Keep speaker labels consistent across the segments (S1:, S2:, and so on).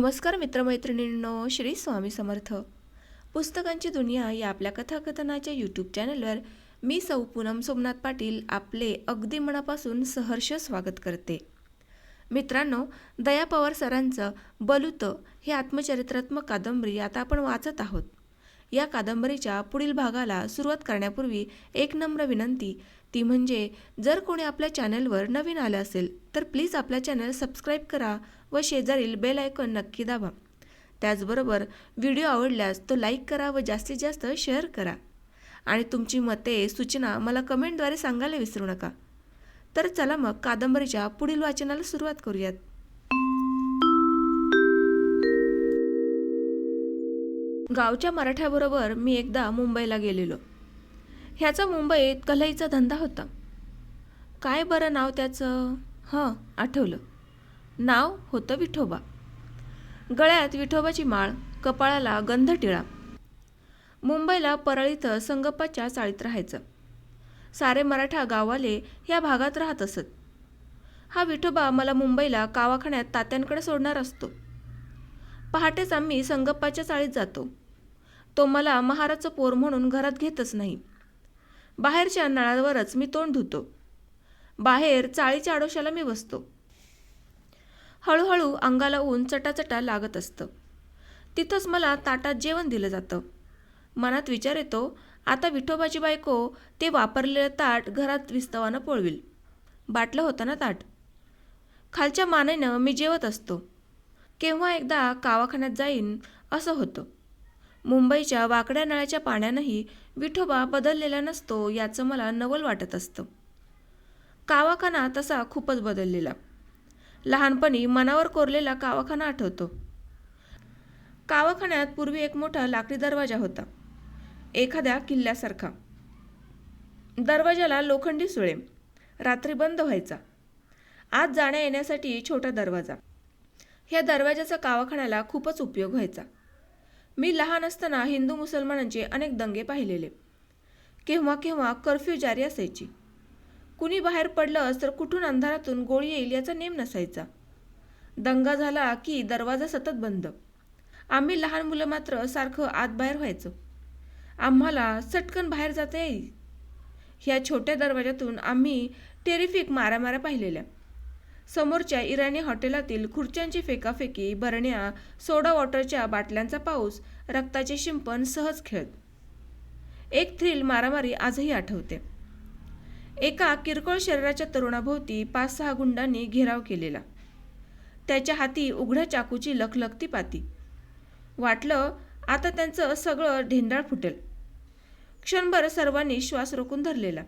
S1: नमस्कार मित्रमैत्रिणींनो श्री स्वामी समर्थ. पुस्तकांची दुनिया या आपल्या कथाकथनाच्या यूट्यूब चॅनलवर मी सौ पूनम सोमनाथ पाटील आपले अगदी मनापासून सहर्ष स्वागत करते. मित्रांनो दया पवार सरांचं बलुत हे आत्मचरित्रात्मक कादंबरी आता आपण वाचत आहोत. या कादंबरीच्या पुढील भागाला सुरुवात करण्यापूर्वी एक नम्र विनंती ती म्हणजे जर कोणी आपल्या चॅनलवर नवीन आलं असेल तर प्लीज आपल्या चॅनल सबस्क्राईब करा व शेजारील बेल आयकॉन नक्की दाबा. त्याचबरोबर व्हिडिओ आवडल्यास तो लाईक करा व जास्तीत जास्त शेअर करा. आणि तुमची मते सूचना मला कमेंटद्वारे सांगायला विसरू नका. तर चला मग कादंबरीच्या पुढील वाचनाला सुरुवात करूयात. गावच्या मराठ्याबरोबर मी एकदा मुंबईला गेलेलो. ह्याचा मुंबईत कलईचा धंदा होता. काय बरं नाव त्याचं? हं आठवलं. नाव होतं विठोबा. गळ्यात विठोबाची माळ कपाळाला गंध टिळा. मुंबईला परळीतं संगप्पाच्या चाळीत राहायचं. सारे मराठा गाववाले या भागात राहत असत. हा विठोबा मला मुंबईला कावाखान्यात तात्यांकडे सोडणार असतो. पहाटेच आम्ही संगप्पाच्या चाळीत जातो. तो मला महाराचं पोर म्हणून घरात घेतच नाही. बाहेरच्या नळावरच मी तोंड धुतो. बाहेर चाळीच्या आडोशाला मी बसतो. हळूहळू अंगाला ऊन चटाचटा लागत असतं. तिथंच मला ताटात जेवण दिलं जातं. मनात विचार येतो आता विठोबाची बायको ते वापरलेलं ताट घरात विस्तवानं पोळविल. बाटलं होतं ना ताट. खालच्या मानेनं मी जेवत असतो. केव्हा एकदा कावाखान्यात जाईन असं होतं. मुंबईच्या वाकड्या नळ्याच्या पाण्यानंही विठोबा बदललेला नसतो याचं मला नवल वाटत असतं. कावाखाना तसा खूपच बदललेला. लहानपणी मनावर कोरलेला कावाखाना आठवतो. कावाखान्यात पूर्वी एक मोठा लाकडी दरवाजा होता. एखाद्या किल्ल्यासारखा. दरवाजाला लोखंडी सुळे. रात्री बंद व्हायचा. आत जाण्या येण्यासाठी छोटा दरवाजा. ह्या दरवाजाचा कावाखान्याला खूपच उपयोग व्हायचा. मी लहान असताना हिंदू मुसलमानांचे अनेक दंगे पाहिलेले. केव्हा केव्हा कर्फ्यू जारी असायची. कुणी बाहेर पडलं तर कुठून अंधारातून गोळी येईल याचा नेम नसायचा. दंगा झाला की दरवाजा सतत बंद. आम्ही लहान मुलं मात्र सारखं आत बाहेर व्हायचं. आम्हाला चटकन बाहेर जाता येईल. ह्या छोट्या दरवाजातून आम्ही टेरिफिक मारामाऱ्या पाहिलेल्या. समोरच्या इराणी हॉटेलातील खुर्च्यांची फेकाफेकी बरण्या सोडा वॉटरच्या बाटल्यांचा पाऊस रक्ताचे शिंपण सहज खेळत एक थ्रिल मारामारी आजही आठवते. एका किरकोळ शरीराच्या तरुणाभोवती पाच सहा गुंडांनी घेराव केलेला. त्याच्या हाती उघड्या चाकूची लखलखती पाती. वाटलं आता त्यांचं सगळं ढेंडाळ फुटेल. क्षणभर सर्वांनी श्वास रोखून धरलेला.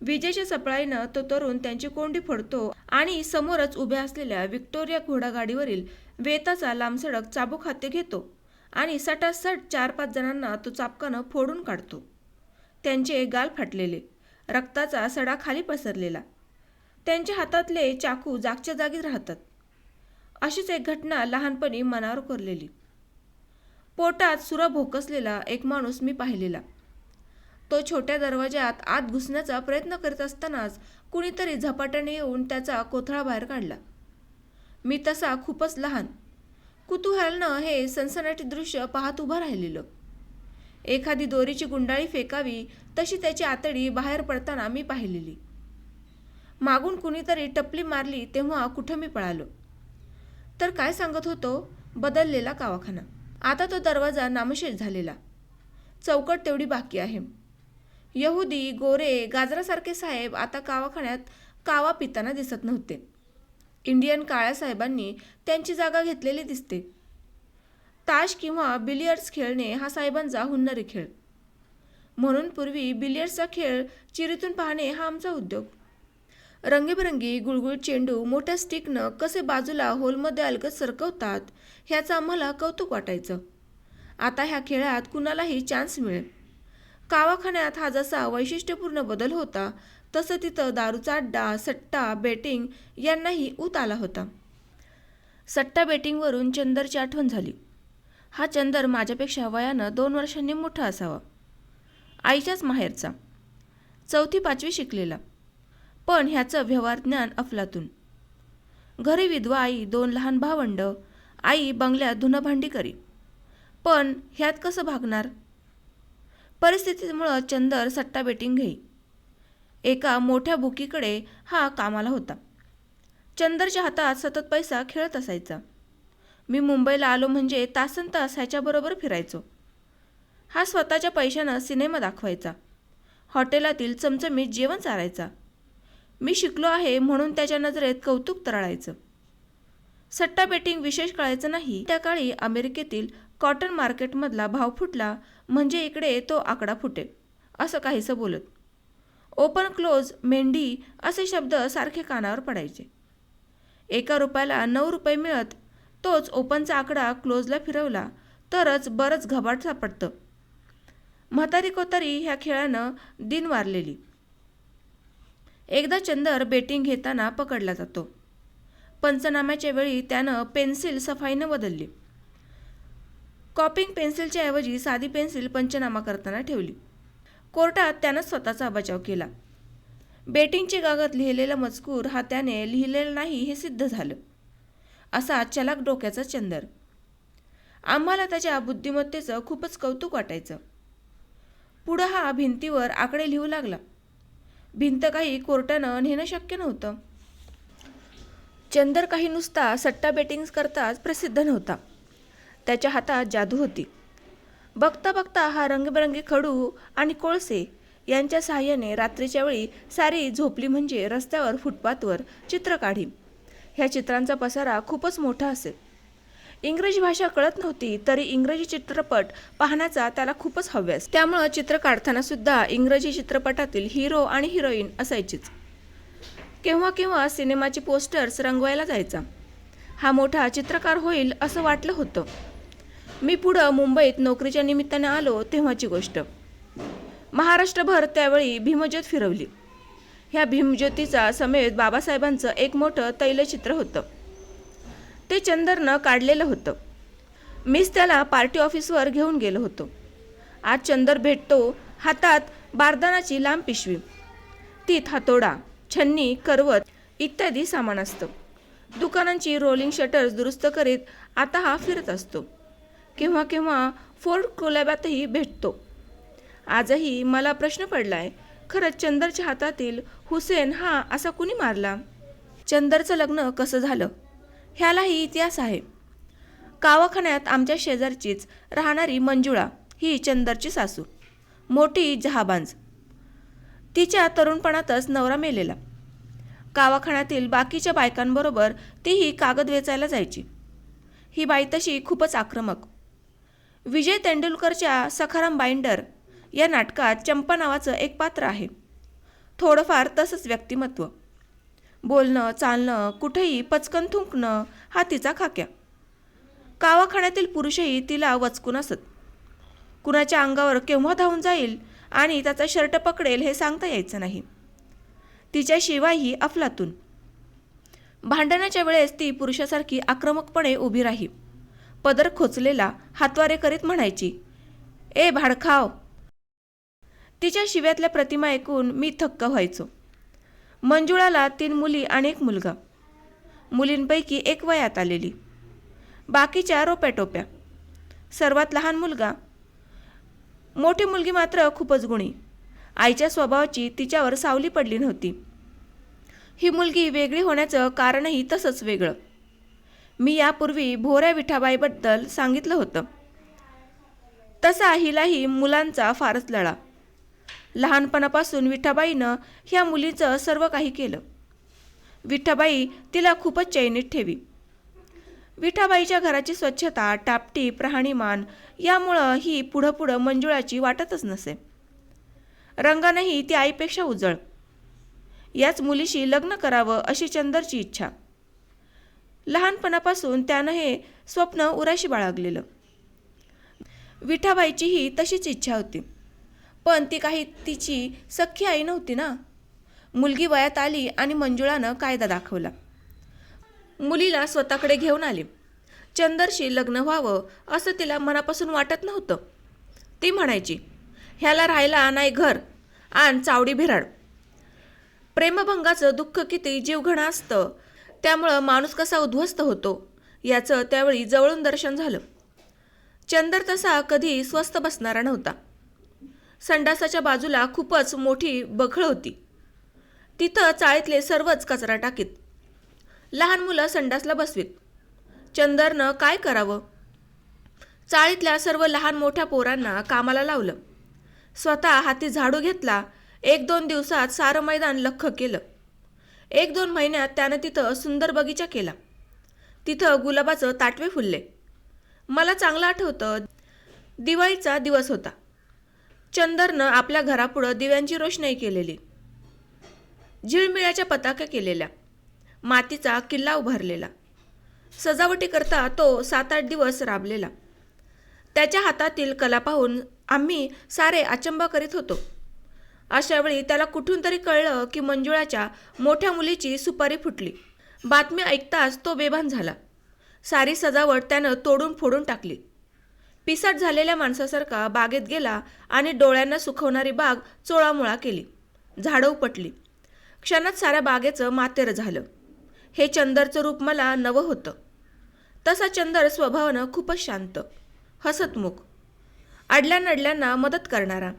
S1: विजेच्या सपळाईनं तो तरुण त्यांची कोंडी फोडतो आणि समोरच उभ्या असलेल्या व्हिक्टोरिया घोडागाडीवरील वेताचा लांबसडक चाबूक हाती घेतो आणि सटासट चार पाच जणांना तो चापकानं फोडून काढतो. त्यांचे गाल फाटलेले रक्ताचा सडा खाली पसरलेला. त्यांच्या हातातले चाकू जागच्या जागीच राहतात. अशीच एक घटना लहानपणी मनावर कोरलेली. पोटात सुरा भोकसलेला एक माणूस मी पाहिलेला. तो छोट्या दरवाज्यात आत घुसण्याचा प्रयत्न करीत असतानाच कुणीतरी झपाट्याने येऊन त्याचा कोथळा बाहेर काढला. मी तसा खूपच लहान. कुतूहलनं हे सनसनाटी दृश्य पाहत उभं राहिलेलं. एखादी दोरीची गुंडाळी फेकावी तशी त्याची आतडी बाहेर पडताना मी पाहिलेली. मागून कुणीतरी टपली मारली तेव्हा कुठं मी पळालो? तर काय सांगत होतो? बदललेला कावाखाना. आता तो दरवाजा नामशेष झालेला. चौकट तेवढी बाकी आहे. यहुदी गोरे गाजरासारखे साहेब आता कावाखान्यात कावा पिताना दिसत नव्हते. इंडियन काळ्या साहेबांनी त्यांची जागा घेतलेली दिसते. ताश किंवा बिलियर्ड्स खेळणे हा साहेबांचा हुन्नरी खेळ. म्हणून पूर्वी बिलियर्ड्सचा खेळ चिरीतून पाहणे हा आमचा उद्योग. रंगीबेरंगी गुळगुळ चेंडू मोठ्या स्टिकनं कसे बाजूला होलमध्ये अलगत सरकवतात ह्याचं आम्हाला कौतुक वाटायचं. आता ह्या खेळात कुणालाही चान्स मिळेल. कावाखान्यात हा जसा वैशिष्ट्यपूर्ण बदल होता तसं तिथं दारूचा अड्डा सट्टा बेटिंग यांनाही ऊत आला होता. सट्टा बेटिंगवरून चंदरची आठवण झाली. हा चंदर माझ्यापेक्षा वयानं दोन वर्षांनी मोठा असावा. आईच्याच माहेरचा. चौथी पाचवी शिकलेला. पण ह्याचं व्यवहार ज्ञान अफलातून. घरी विधवा आई दोन लहान भावंड आई बंगल्यात धुणं भांडी करी. पण ह्यात कसं भागणार? परिस्थितीमुळं चंदर सट्टा बेटिंग घेई. एका मोठ्या बुकीकडे हा कामाला होता. चंदरच्या हातात सतत पैसा खेळत असायचा. मी मुंबईला आलो म्हणजे तासन तास ह्याच्याबरोबर फिरायचो. हा स्वतःच्या पैशानं सिनेमा दाखवायचा. हॉटेलातील चमचमीत जेवण चारायचा मी शिकलो आहे म्हणून त्याच्या नजरेत कौतुक तरळायचं. सट्टा बेटिंग विशेष कळायचं नाही. त्या काळी अमेरिकेतील कॉटन मार्केटमधला भाव फुटला म्हणजे इकडे तो आकडा फुटेल. असं काहीसं बोलत. ओपन क्लोज मेंढी असे शब्द सारखे कानावर पडायचे. एका रुपयाला नऊ रुपये मिळत तोच ओपनचा आकडा क्लोजला फिरवला तरच बरंच घबाट सापडतं. म्हातारी कोतारी ह्या खेळानं दिन वारलेली. एकदा चंदर बेटिंग घेताना पकडला जातो. पंचनाम्याच्या वेळी त्यानं पेन्सिल सफाईनं बदलली. कॉपिंग पेन्सिलच्या ऐवजी साधी पेन्सिल पंचनामा करताना ठेवली. कोर्टात त्यानं स्वतःचा बचाव केला. बेटिंगची कागद लिहिलेला मजकूर हा त्याने लिहिलेला नाही हे सिद्ध झालं. असा चलाक डोक्याचा चंदर. आम्हाला त्याच्या बुद्धिमत्तेचं खूपच कौतुक वाटायचं. पुढं हा भिंतीवर आकडे लिहू लागला. भिंत काही कोर्टानं नेणं शक्य नव्हतं. चंदर काही नुसता सट्टा बेटिंग्स करताच प्रसिद्ध नव्हता. त्याच्या हातात जादू होती. बघता बघता हा रंगबिरंगी खडू आणि कोळसे यांच्या सहाय्याने रात्रीच्या वेळी सारी झोपली म्हणजे रस्त्यावर फुटपाथवर चित्र काढी ह्या चित्रांचा पसारा खूपच मोठा असेल. इंग्रजी भाषा कळत नव्हती तरी इंग्रजी चित्रपट पाहण्याचा त्याला खूपच हव्यास. त्यामुळं चित्र काढताना सुद्धा इंग्रजी चित्रपटातील हिरो आणि हिरोईन असायचीच. केव्हा केव्हा सिनेमाचे पोस्टर्स रंगवायला जायचा. हा मोठा चित्रकार होईल असं वाटलं होतं. मी पुढं मुंबईत नोकरीच्या निमित्ताने आलो तेव्हाची गोष्ट. महाराष्ट्रभर त्यावेळी भीमज्योत फिरवली. ह्या भीमज्योतीचा समेत बाबासाहेबांचं एक मोठं तैलचित्र होतं. ते चंदरनं काढलेलं होतं. मीच त्याला पार्टी ऑफिसवर घेऊन गेलो होतो. आज चंदर भेटतो हातात बारदानाची लांब पिशवी. तीत हातोडा छन्नी करवत इत्यादी सामान असतं. दुकानांची रोलिंग शटर्स दुरुस्त करीत आता हा फिरत असतो. केव्हा केव्हा फोर्ट कोलॅब्यातही भेटतो. आजही मला प्रश्न पडलाय खरंच चंदरच्या हातातील हुसेन हा असा कुणी मारला? चंदरचं लग्न कसं झालं? ह्यालाही इतिहास आहे. कावाखान्यात आमच्या शेजारचीच राहणारी मंजुळा ही चंदरची सासू मोठी जहाबांज. तिच्या तरुणपणातच नवरा मेलेला. कावाखान्यातील बाकीच्या बायकांबरोबर तीही कागद वेचायला जायची. ही बाई तशी खूपच आक्रमक विजय तेंडुलकरच्या सखाराम बाइंडर या नाटकात चंपा नावाचं एक पात्र आहे. थोडंफार तसंच व्यक्तिमत्व. बोलणं चालणं कुठेही पचकन थुंकणं हा तिचा खाक्या. कावाखाण्यातील पुरुषही तिला वचकून असत. कुणाच्या अंगावर केव्हा धावून जाईल आणि त्याचा शर्ट पकडेल हे सांगता यायचं नाही. तिच्याशिवायही अफलातून. भांडणाच्या वेळेस ती पुरुषासारखी आक्रमकपणे उभी राही. पदर खोचलेला हातवारे करीत म्हणायची ए भाडखाव तिच्या शिव्यातल्या प्रतिमा ऐकून मी थक्क व्हायचो. मंजुळाला तीन मुली आणि एक मुलगा. मुलींपैकी एक वयात आलेली. बाकीच्या रोप्याटोप्या. सर्वात लहान मुलगा. मोठी मुलगी मात्र खूपच गुणी. आईच्या स्वभावाची तिच्यावर सावली पडली नव्हती. ही मुलगी वेगळी होण्याचं कारणही तसंच वेगळं. मी यापूर्वी भोऱ्या विठाबाईबद्दल सांगितलं होतं. तसा हिलाही मुलांचा फारच लढा लहानपणापासून विठाबाईनं ह्या मुलीचं सर्व काही केलं. विठाबाई तिला खूपच चैनीत ठेवी. विठाबाईच्या घराची स्वच्छता टापटीप राहणीमान यामुळं ही पुढं पुढं मंजुळाची वाटतच नसे. रंगानंही ती आईपेक्षा उजळ. याच मुलीशी लग्न करावं अशी चंदरची इच्छा. लहानपणापासून त्यानं हे स्वप्न उराशी बाळगलेलं. विठाबाईचीही तशीच इच्छा होती. पण ती काही तिची सख्खी आई नव्हती ना? मुलगी वयात आली आणि मंजुळानं कायदा दाखवला. मुलीला स्वतःकडे घेऊन आली. चंदरशी लग्न व्हावं असं तिला मनापासून वाटत नव्हतं. ती म्हणायची ह्याला राहायला नाही घर आण चावडी भिराड. प्रेमभंगाचं दुःख किती जीवघणा असतं त्यामुळं माणूस कसा उद्ध्वस्त होतो याचं त्यावेळी जवळून दर्शन झालं. चंदर तसा कधी स्वस्त बसणारा नव्हता. संडासाच्या बाजूला खूपच मोठी बखळ होती. तिथं चाळीतले सर्वच कचरा टाकीत. लहान मुलं संडासला बसवीत. चंदरनं काय करावं? चाळीतल्या सर्व लहान मोठ्या पोरांना कामाला लावलं. स्वतः हाती झाडू घेतला. एक दोन दिवसात सारं मैदान लख्ख केलं. एक दोन महिन्यात त्यानं तिथं सुंदर बगीचा केला. तिथं गुलाबाचं ताटवे फुलले. मला चांगलं आठवतं दिवाळीचा दिवस होता. चंदरनं आपल्या घरापुढं दिव्यांची रोषणाई केलेली. झिळमिळ्याच्या पताक्या केलेल्या. मातीचा किल्ला उभारलेला. सजावटीकरता तो सात आठ दिवस राबलेला. त्याच्या हातातील कला पाहून आम्ही सारे अचंबा करीत होतो. अशावेळी त्याला कुठून तरी कळलं की मंजुळाच्या मोठ्या मुलीची सुपारी फुटली. बातमी ऐकताच तो बेभान झाला. सारी सजावट त्यानं तोडून फोडून टाकली. पिसाट झालेल्या माणसासारखा बागेत गेला आणि डोळ्यांना सुखवणारी बाग चोळामुळा केली. झाडं उपटली. क्षणात साऱ्या बागेचं मातेर झालं. हे चंदरचं रूप मला नवं होतं. तसा चंदर स्वभावानं खूपच शांत हसतमुख. अडल्या नडल्यांना मदत करणारा.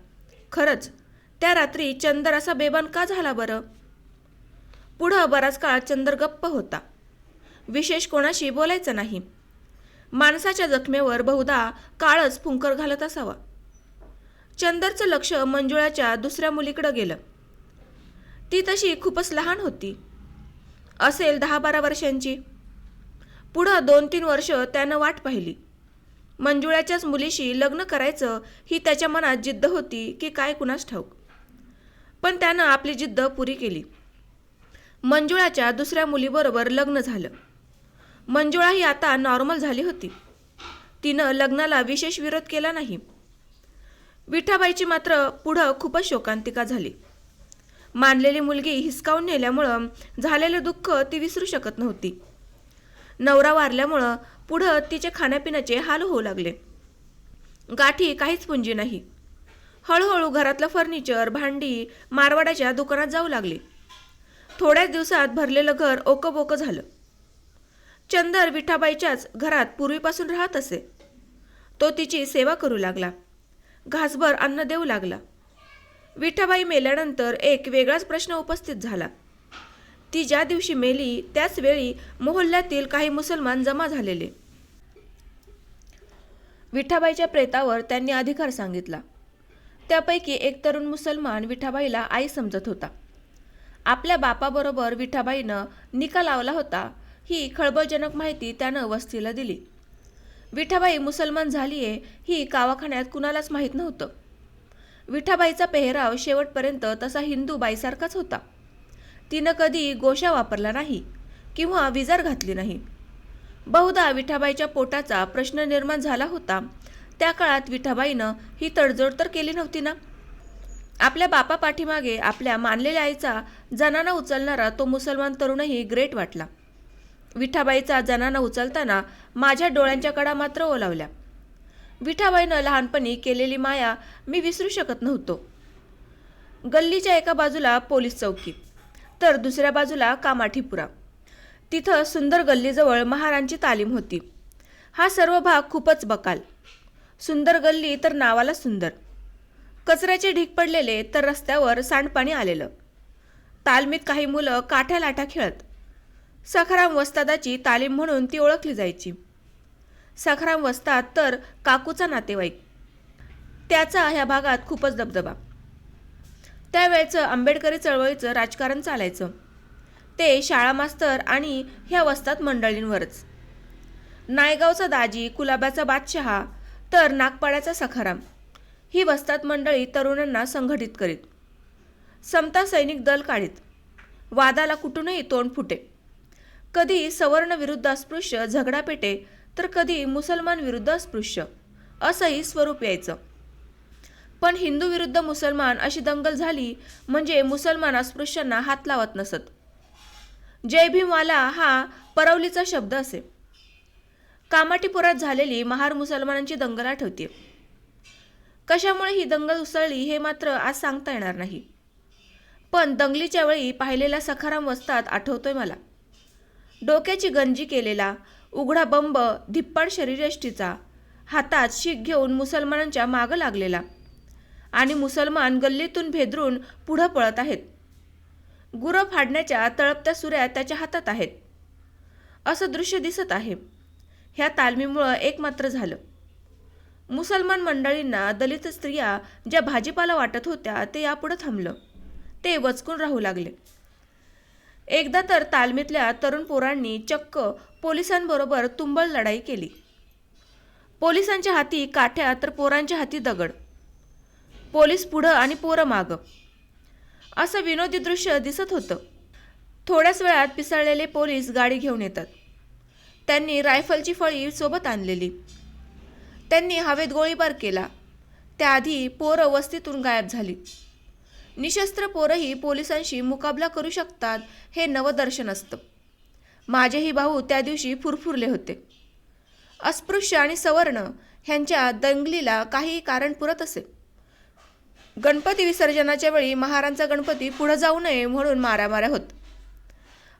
S1: खरंच त्या रात्री चंदर असा बेबान का झाला बरं? पुढं बराच काळ चंदर गप्प होता. विशेष कोणाशी बोलायचं नाही. माणसाच्या जखमेवर बहुधा काळच फुंकर घालत असावा. चंदरचं लक्ष मंजुळाच्या दुसऱ्या मुलीकडं गेलं. ती तशी खूपच लहान होती. असेल दहा बारा वर्षांची. पुढं दोन तीन वर्ष त्यानं वाट पाहिली. मंजुळाच्याच मुलीशी लग्न करायचं ही त्याच्या मनात जिद्द होती की काय कुणास ठाऊक. पण त्यानं आपली जिद्द पुरी केली. मंजुळाच्या दुसऱ्या मुलीबरोबर लग्न झालं. मंजुळा ही आता नॉर्मल झाली होती. तिनं लग्नाला विशेष विरोध केला नाही. विठाबाईची मात्र पुढं खूपच शोकांतिका झाली. मानलेली मुलगी हिसकावून नेल्यामुळं झालेलं दुःख ती विसरू शकत नव्हती. नवरा वारल्यामुळं पुढं तिचे खाण्यापिण्याचे हाल होऊ लागले. गाठी काहीच पुंजी नाही. हळूहळू घरातलं फर्निचर भांडी मारवाड्याच्या दुकानात जाऊ लागली. थोड्याच दिवसात भरलेलं घर ओकबोकं झालं. चंदर विठाबाईच्याच घरात पूर्वीपासून राहत असे. तो तिची सेवा करू लागला. घासभर अन्न देऊ लागला. विठाबाई मेल्यानंतर एक वेगळाच प्रश्न उपस्थित झाला. ती ज्या दिवशी मेली त्याच वेळी मोहल्ल्यातील काही मुसलमान जमा झालेले. विठाबाईच्या प्रेतावर त्यांनी अधिकार सांगितला. त्यापैकी एक तरुण मुसलमान विठाबाईला आई समजत होता. आपल्या बापाबरोबर विठाबाईनं निका लावला होता ही खळबळजनक माहिती त्यानं वस्तीला दिली. विठाबाई मुसलमान झालीये ही कावाखान्यात कुणालाच माहीत नव्हतं. विठाबाईचा पेहराव शेवटपर्यंत तसा हिंदू बाईसारखाच होता. तिनं कधी गोशा वापरला नाही किंवा विजार घातली नाही. बहुधा विठाबाईच्या पोटाचा प्रश्न निर्माण झाला होता त्या काळात विठाबाईनं ही तडजोड तर केली नव्हती ना? आपल्या बापा पाठीमागे आपल्या मानलेल्या आईचा जनाना उचलणारा तो मुसलमान तरुणही ग्रेट वाटला. विठाबाईचा जनाना उचलताना माझ्या डोळ्यांच्या कडा मात्र ओलावल्या. विठाबाईनं लहानपणी केलेली माया मी विसरू शकत नव्हतो. गल्लीच्या एका बाजूला पोलीस चौकी तर दुसऱ्या बाजूला कामाठीपुरा. तिथं सुंदर गल्लीजवळ महारांची तालीम होती. हा सर्व भाग खूपच बकाल. सुंदर गल्ली तर नावाला सुंदर. कचऱ्याचे ढीक पडलेले तर रस्त्यावर सांडपाणी आलेलं. तालमीत काही मुलं काठ्या लाटा खेळत. सखाराम वस्तादाची तालीम म्हणून ती ओळखली जायची. सखाराम वस्ताद तर काकूचा नातेवाईक. त्याचा ह्या भागात खूपच दबदबा. त्यावेळचं आंबेडकरी चळवळीचं राजकारण चालायचं. ते शाळा मास्तर आणि ह्या वस्तात मंडळींवरच. नायगावचा दाजी कुलाब्याचा बादशहा तर नागपाड्याचा सखाराम. ही वस्तात मंडळी तरुणांना संघटित करीत. समता सैनिक दल काढीत. वादाला कुठूनही तोंड फुटे. कधी सवर्ण विरुद्ध अस्पृश्य झगडा पेटे तर कधी मुसलमान विरुद्ध अस्पृश्य असंही स्वरूप यायचं. पण हिंदू विरुद्ध मुसलमान अशी दंगल झाली म्हणजे मुसलमान अस्पृश्यांना हात लावत नसत. जय भीमवाला हा परवलीचा शब्द असे. कामाटीपुरात झालेली महार मुसलमानांची दंगल आठवते कशामुळे ही दंगल उसळली हे मात्र आज सांगता येणार नाही. पण दंगलीच्या वेळी पाहिलेला सखाराम वस्तात आठवतोय मला. डोक्याची गंजी केलेला उघडा बंब धिप्पाड शरीरयष्टीचा हातात शीख घेऊन मुसलमानांच्या मागं लागलेला आणि मुसलमान गल्लीतून भेदरून पुढं पळत आहेत. गुरं फाडण्याच्या तळपत्या सुऱ्या त्याच्या हातात आहेत. असं दृश्य दिसत आहे. ह्या तालमीमुळं एकमात्र झालं. मुसलमान मंडळींना दलित स्त्रिया ज्या भाजीपाला वाटत होत्या ते यापुढं थांबलं. ते वचकून राहू लागले. एकदा तर तालमीतल्या तरुण पोरांनी चक्क पोलिसांबरोबर तुंबळ लढाई केली. पोलिसांच्या हाती काठ्या तर पोरांच्या हाती दगड. पोलीस पुढं आणि पोरं मागं. असं विनोदी दृश्य दिसत होतं. थोड्याच वेळात पिसळलेले पोलीस गाडी घेऊन येतात. त्यांनी रायफलची फळी सोबत आणलेली. त्यांनी हवेत गोळीबार केला. त्याआधी पोरं वस्तीतून गायब झाली. निशस्त्र पोरंही पोलिसांशी मुकाबला करू शकतात हे नवदर्शन असतं. माझेही भाऊ त्या दिवशी फुरफुरले होते. अस्पृश्य आणि सवर्ण ह्यांच्या दंगलीला काही कारण पुरत असे. गणपती विसर्जनाच्या वेळी महारांचा गणपती पुढं जाऊ नये म्हणून मारामाऱ्या होत.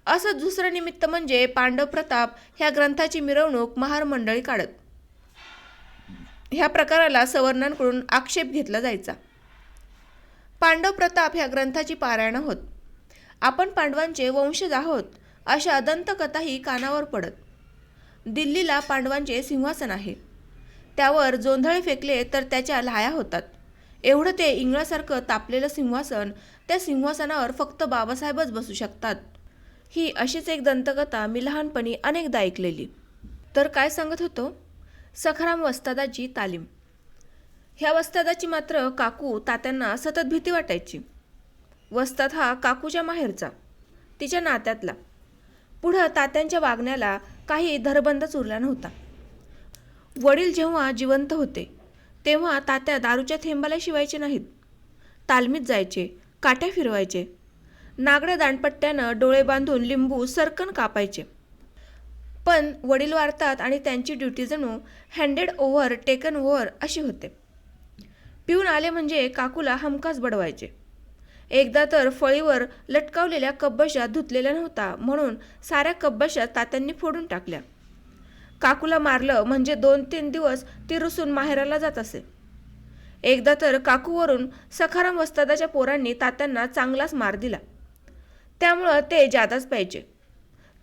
S1: असं दुसरं निमित्त म्हणजे पांडव प्रताप ह्या ग्रंथाची मिरवणूक महार मंडळी काढत. ह्या प्रकाराला सवर्णांकडून आक्षेप घेतला जायचा. पांडव प्रताप ह्या ग्रंथाची पारायणं होत. आपण पांडवांचे वंशज आहोत अशा दंतकथाही कानावर पडत. दिल्लीला पांडवांचे सिंहासन आहे. त्यावर जोंधळे फेकले तर त्याच्या लाया होतात. एवढं ते इंगळासारखं तापलेलं सिंहासन त्या सिंहासनावर फक्त बाबासाहेबच बसू शकतात. ही अशीच एक दंतकथा मी लहानपणी अनेकदा ऐकलेली. तर काय सांगत होतो? सखाराम वस्तादाची तालीम. ह्या वस्तादाची मात्र काकू तात्यांना सतत भीती वाटायची. वस्ताद हा काकूच्या माहेरचा तिच्या नात्यातला. पुढं तात्यांच्या वागण्याला काही धरबंदच उरला नव्हता. वडील जेव्हा जिवंत होते तेव्हा तात्या दारूच्या थेंबाला शिवायचे नाहीत. तालमीत जायचे काट्या फिरवायचे नागड्या दांडपट्ट्यानं डोळे बांधून लिंबू सरकन कापायचे. पण वडील वारतात आणि त्यांची ड्युटी जणू हँडेड ओव्हर टेकन ओव्हर अशी होते. पिऊन आले म्हणजे काकूला हमखास बडवायचे. एकदा तर फळीवर लटकावलेल्या कब्बशा धुतलेल्या नव्हता म्हणून साऱ्या कब्बशा तात्यांनी फोडून टाकल्या. काकूला मारलं म्हणजे दोन तीन दिवस ती रुसून माहेराला जात असे. एकदा तर काकूवरून सखाराम वस्तादाच्या पोरांनी तात्यांना चांगलाच मार दिला. त्यामुळं ते जादाच पाहिजे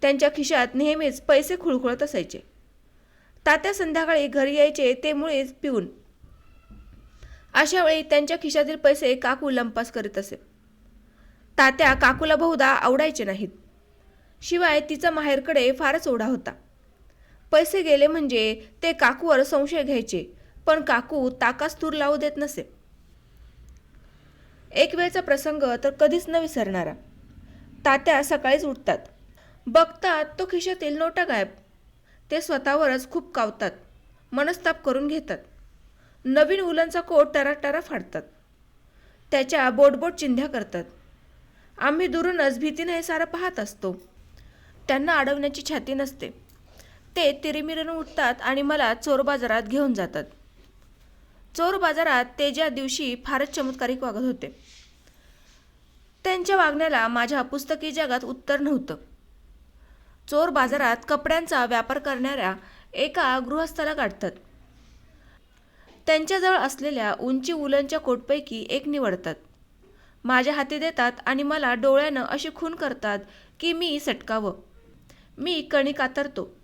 S1: त्यांच्या खिशात नेहमीच पैसे खुळखुळत असायचे. तात्या संध्याकाळी घरी यायचे ते मुळेच पिऊन. अशा वेळी त्यांच्या खिशातील पैसे काकू लंपास करीत असे. तात्या काकूला बहुधा आवडायचे नाहीत. शिवाय तिचा माहेरकडे फारच ओढा होता. पैसे गेले म्हणजे ते काकूवर संशय घ्यायचे पण काकू ताकास तूर लावू देत नसे. एक वेळचा प्रसंग तर कधीच न विसरणारा. तात्या सकाळीच उठतात. बघतात तो खिशातील नोटा गायब. ते स्वतःवरच खूप कावतात. मनस्ताप करून घेतात. नवीन उलनचा कोट टराटरा फाडतात. त्याच्या बोटबोट चिंध्या करतात. आम्ही दुरूनच भीतीने हे सारं पाहत असतो. त्यांना अडवण्याची छाती नसते. ते तिरिमिरून उठतात आणि मला चोर बाजारात घेऊन जातात. चोर बाजारात ते ज्या दिवशी फारच चमत्कारिक वागत होते. त्यांच्या वागण्याला माझ्या पुस्तकी जगात उत्तर नव्हतं. चोर बाजारात कपड्यांचा व्यापार करणाऱ्या एका गृहस्थाला काढतात. त्यांच्याजवळ असलेल्या उंची उलनच्या कोटपैकी एक निवडतात. माझ्या हाती देतात आणि मला डोळ्यानं अशी खून करतात की मी सटकावं. मी कणी कातरतो.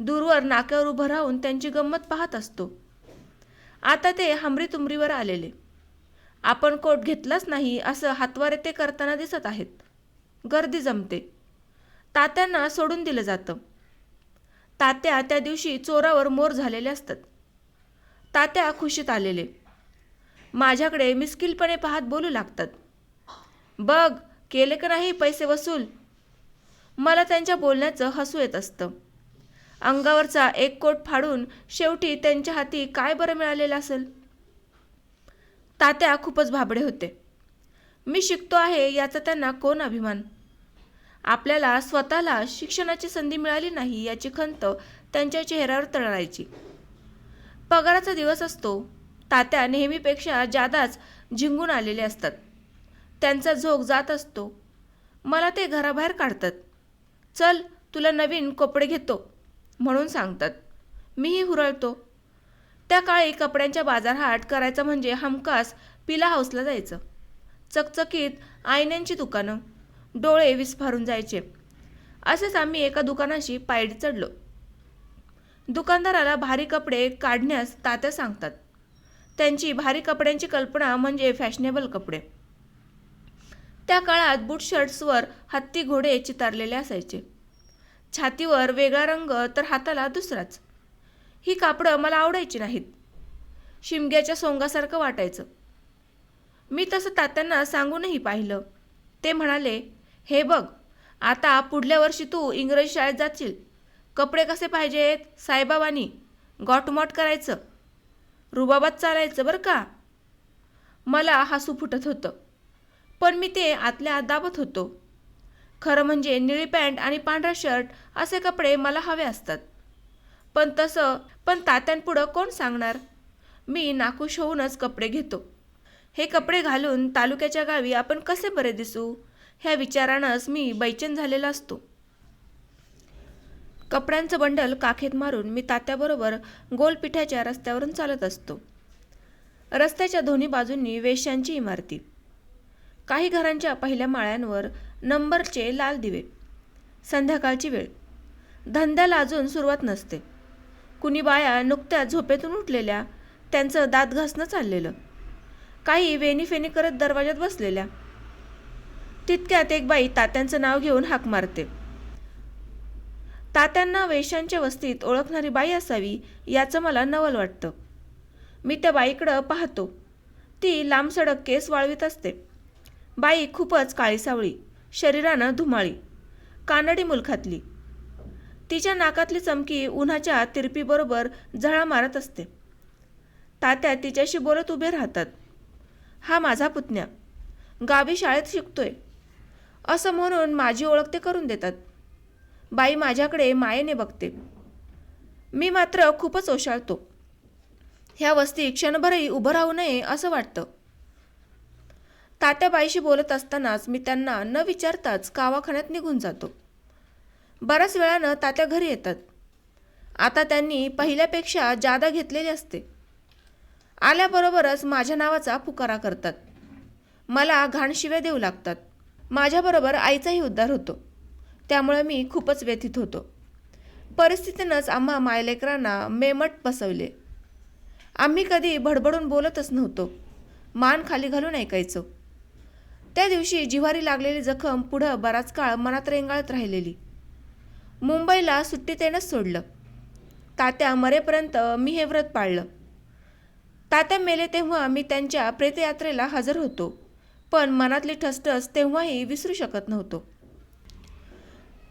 S1: दूरवर नाक्यावर उभं राहून त्यांची गंमत पाहत असतो. आता ते हमरी तुमरीवर आलेले. आपण कोट घेतलाच नाही असं हातवारे ते करताना दिसत आहेत. गर्दी जमते. तात्यांना सोडून दिलं जातं. तात्या त्या दिवशी चोरावर मोर झालेले असतात. तात्या खुशीत आलेले. माझ्याकडे मिस्किलपणे पाहत बोलू लागतात. बघ केले का नाही पैसे वसूल? मला त्यांच्या बोलण्याचं हसू येत असतं. अंगावरचा एक कोट फाडून शेवटी त्यांच्या हाती काय बरं मिळालेलं असेल? तात्या खूपच भाबडे होते. मी शिकतो आहे याचा त्यांना कोण अभिमान? आपल्याला स्वतःला शिक्षणाची संधी मिळाली नाही याची खंत त्यांच्या चेहऱ्यावर तळायची. पगाराचा दिवस असतो. तात्या नेहमीपेक्षा जादाच झिंगून आलेले असतात. त्यांचा झोक जात असतो. मला ते घराबाहेर काढतात. चल तुला नवीन कपडे घेतो म्हणून सांगतात. मीही हुरळतो. त्या काळी कपड्यांच्या बाजारहाट करायचं म्हणजे हमखास पिला हाऊसला जायचं. चकचकीत आयन्यांची दुकानं डोळे विस्फारून जायचे. असेच आम्ही एका दुकानाशी पायरी चढलो. दुकानदाराला भारी कपडे काढण्यास तात्या सांगतात. त्यांची भारी कपड्यांची कल्पना म्हणजे फॅशनेबल कपडे. त्या काळात बूट शर्ट्सवर हत्ती घोडे चितारलेले असायचे. छातीवर वेगळा रंग तर हाताला दुसराच. ही कापडं मला आवडायची नाहीत. शिमग्याच्या सोंगासारखं वाटायचं. मी तसं तात्यांना सांगूनही पाहिलं. ते म्हणाले हे बघ आता पुढल्या वर्षी तू इंग्रजी शाळेत जाशील. कपडे कसे पाहिजेत? साईबाबांनी गॉटमॉट करायचं. रुबाबात चालायचं बरं का? मला हसू फुटत होतं. पण मी ते आतल्या आत दाबत होतो. खरं म्हणजे निळी पॅन्ट आणि पांढरा शर्ट असे कपडे मला हवे असतात. पण तसं पण तात्यांपुढं कोण सांगणार? मी नाखुश होऊनच कपडे घेतो. हे कपडे घालून तालुक्याच्या गावी आपण कसे बरे दिसू? ह्या विचारानंच मी बैचेन झालेला असतो. कपड्यांचं बंडल काखेत मारून मी तात्याबरोबर गोलपिठाच्या रस्त्यावरून चालत असतो. रस्त्याच्या दोन्ही बाजूंनी वेश्यांची इमारती. काही घरांच्या पहिल्या माळ्यांवर नंबरचे लाल दिवे. संध्याकाळची वेळ. धंद्याला अजून सुरुवात नसते. कुणी बाया नुकत्याच झोपेतून उठलेल्या त्यांचं दात घासणं चाललेलं. काही वेणीफेणी करत दरवाजात बसलेल्या. तितक्यात एक बाई तात्यांचं नाव घेऊन हाक मारते. तात्यांना वेशांच्या वस्तीत ओळखणारी बाई असावी याचं मला नवल वाटतं. मी त्या बाईकडं पाहतो. ती लांबसडक केस वाळवीत असते. बाई खूपच काळीसावळी शरीरानं धुमाळी कानडी मुलखातली. तिच्या नाकातली चमकी उन्हाच्या तिरपीबरोबर झळा मारत असते. तात्या तिच्याशी बोलत उभे राहतात. हा माझा पुतण्या. गावी शाळेत शिकतोय. असं म्हणून माझी ओळख ते करून देतात. बाई माझ्याकडे मायेने बघते. मी मात्र खूपच ओशाळतो. ह्या वस्ती क्षणभरही उभं राहू नये असं वाटतं. तात्याबाईशी बोलत असतानाच मी त्यांना न विचारताच कावाखान्यात निघून जातो. बऱ्याच वेळानं तात्या घरी येतात. आता त्यांनी पहिल्यापेक्षा जादा घेतलेली असते. आल्याबरोबरच माझ्या नावाचा पुकारा करतात. मला घाणशिव्या देऊ लागतात. माझ्याबरोबर आईचाही उद्धार होतो. त्यामुळे मी खूपच व्यथित होतो. परिस्थितीनंच आम्हा मायलेकरांना मेमट बसवले आम्ही कधी भडबडून बोलतच नव्हतो. मान खाली घालून ऐकायचो. त्या दिवशी जिव्हारी लागलेली जखम पुढं बराच काळ मनात रेंगाळत राहिलेली. मुंबईला सुट्टीत येणंच सोडलं. तात्या मरेपर्यंत मी हे व्रत पाळलं. तात्या मेले तेव्हा मी त्यांच्या प्रेतयात्रेला हजर होतो पण मनातली ठसठस तेव्हाही विसरू शकत नव्हतो.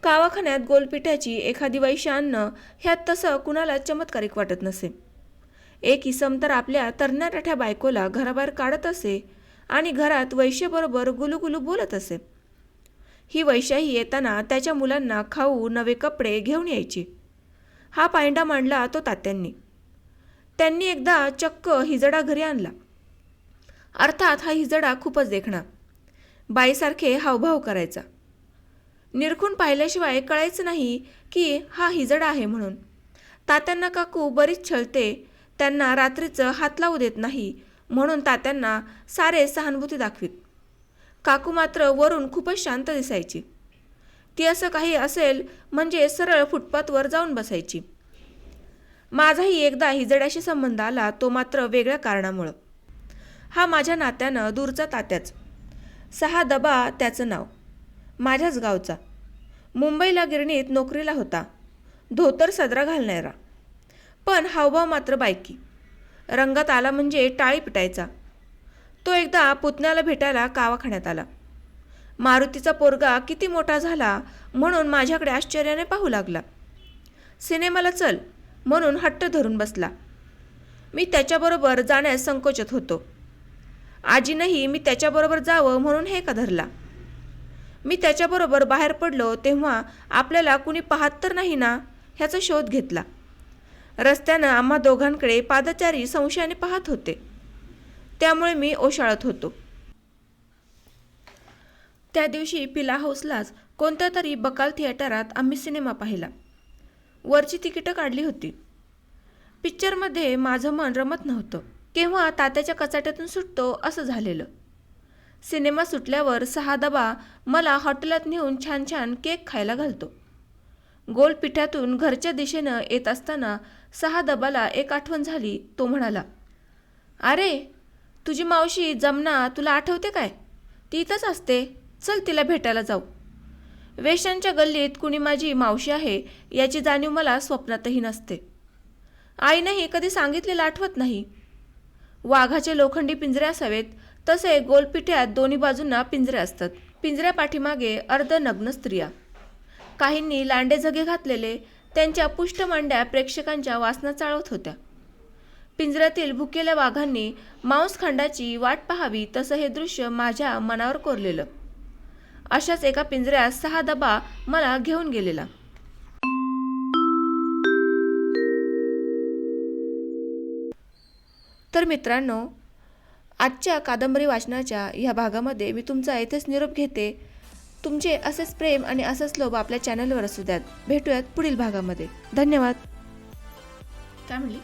S1: कावाखान्यात गोलपिठाची एखादी वैश्य आणणं ह्यात तसं कुणाला चमत्कारिक वाटत नसे. एक इसम तर आपल्या तरण्याटाठ्या बायकोला घराबाहेर काढत असे आणि घरात वैश्यबरोबर गुलुगुलू बोलत असे. ही वैशाही येताना त्याच्या मुलांना खाऊ नवे कपडे घेऊन यायची. हा पायंडा मांडला तो तात्यांनी. त्यांनी एकदा चक्क हिजडा घरी आणला. अर्थात हा हिजडा खूपच देखणा. बाईसारखे हावभाव करायचा. निरखून पाहिल्याशिवाय कळायचं नाही की हा हिजडा आहे म्हणून. तात्यांना काकू बरीच छळते त्यांना रात्रीचं हात लावू देत नाही म्हणून तात्यांना सारे सहानुभूती दाखवीत. काकू मात्र वरून खूपच शांत दिसायची. ती असं काही असेल म्हणजे सरळ फुटपाथवर जाऊन बसायची. माझाही एकदा हिजड्याशी संबंध आला तो मात्र वेगळ्या कारणामुळं. हा माझ्या नात्यानं दूरचा तात्याच. सहा दबा त्याचं नाव. माझ्याच गावचा. मुंबईला गिरणीत नोकरीला होता. धोतर सदरा घालणारा. पण हावभाव मात्र बायकी. रंगात आला म्हणजे टाळी पिटायचा. तो एकदा पुतण्याला भेटायला कावाखान्यात आला. मारुतीचा पोरगा किती मोठा झाला म्हणून माझ्याकडे आश्चर्याने पाहू लागला. सिनेमाला चल म्हणून हट्ट धरून बसला. मी त्याच्याबरोबर जाण्यास संकोचत होतो. आजीनंही मी त्याच्याबरोबर जावं म्हणून हे का धरला? मी त्याच्याबरोबर बाहेर पडलो तेव्हा आपल्याला कुणी पाहत तर नाही ना ह्याचा शोध घेतला. रस्त्यानं आम्हा दोघांकडे पादचारी संशयाने पाहत होते. त्यामुळे मी ओशाळत होतो. त्या दिवशी पिला हाऊसलाच कोणत्या तरी बकाल थिएटरात आम्ही सिनेमा पाहिला. वरची तिकीटं काढली होती. पिक्चरमध्ये माझं मन रमत नव्हतं. केव्हा तात्याच्या कचाट्यातून सुटतो असं झालेलं. सिनेमा सुटल्यावर सहा डबा मला हॉटेलात नेऊन छान छान केक खायला घालतो. गोल पिठ्यातून घरच्या दिशेनं येत असताना सहा डबाला एक आठवण झाली तो म्हणाला अरे तुझी मावशी जमना तुला आठवते काय? ती इथंच असते. चल तिला भेटायला जाऊ. वेशांच्या गल्लीत कुणी माझी मावशी आहे याची जाणीव मला स्वप्नातही नसते. आईनंही कधी सांगितलेलं आठवत नाही. वाघाचे लोखंडी पिंजरे असावेत तसे गोलपिठ्यात दोन्ही बाजूंना पिंजरे असतात. पिंजऱ्या पाठीमागे अर्धनग्न स्त्रिया. काहींनी लांडे झगे घातलेले त्यांच्या पुष्ट मांड्या प्रेक्षकांच्या वासना चाळवत होत्या. पिंजऱ्यातील भुकेल्या वाघांनी मांसखंडाची वाट पाहावी तसं हे दृश्य माझ्या मनावर कोरलेलं. अशाच एका पिंजऱ्यात सहा डबा मला घेऊन गेलेला. तर मित्रांनो आजच्या कादंबरी वाचनाच्या ह्या भागामध्ये मी तुमचा येथेच निरोप घेते. तुमचे असेच प्रेम आणि असेच लोभ आपल्या चॅनलवर असू द्यात. भेटूयात पुढील भागामध्ये. धन्यवाद. काय म्हणली